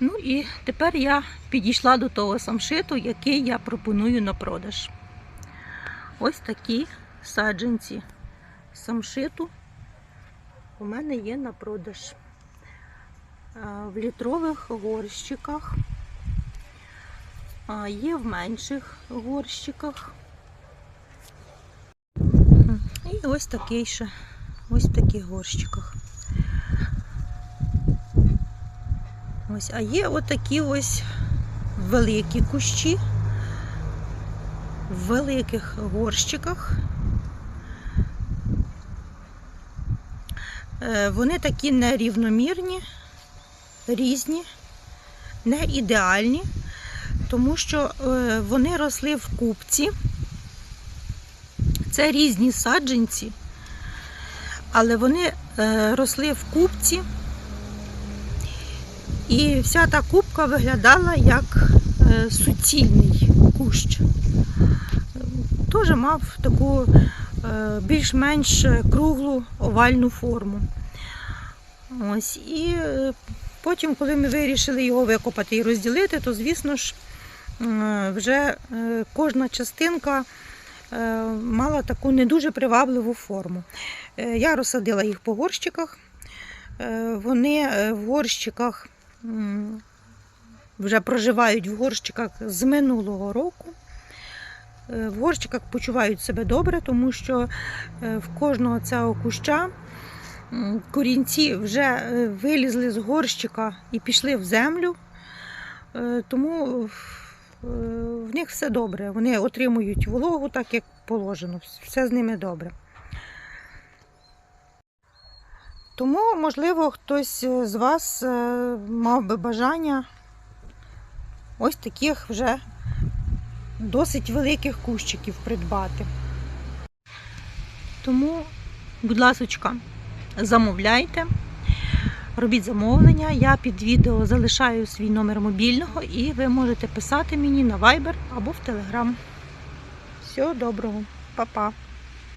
Ну і тепер я підійшла до того самшиту, який я пропоную на продаж. Ось такі саджанці самшиту у мене є на продаж в літрових горщиках, а, є в менших горщиках. І ось такий ще, ось в таких горщиках. Ось, а є отакі ось великі кущі в великих горщиках. Е, Вони такі нерівномірні, різні, не ідеальні, тому що е, вони росли в купці. Це різні саджанці, але вони е, росли в купці. І вся та кубка виглядала як е, суцільний кущ. Теж мав таку е, більш-менш круглу овальну форму. Ось. І е, потім, коли ми вирішили його викопати і розділити, то, звісно ж, вже кожна частинка мала таку не дуже привабливу форму. Я розсадила їх по горщиках. Вони в горщиках вже проживають в горщиках з минулого року. Е, В горщиках почувають себе добре, тому що е, в кожного цього куща корінці вже е, вилізли з горщика і пішли в землю. Тому в них все добре. Вони отримують вологу так, як положено. Все з ними добре. Тому, можливо, хтось е, з вас е, мав би бажання ось таких вже досить великих кущиків придбати. Тому, будь ласочка, замовляйте, робіть замовлення. Я під відео залишаю свій номер мобільного і ви можете писати мені на Viber або в Telegram. Всього доброго, Па-па!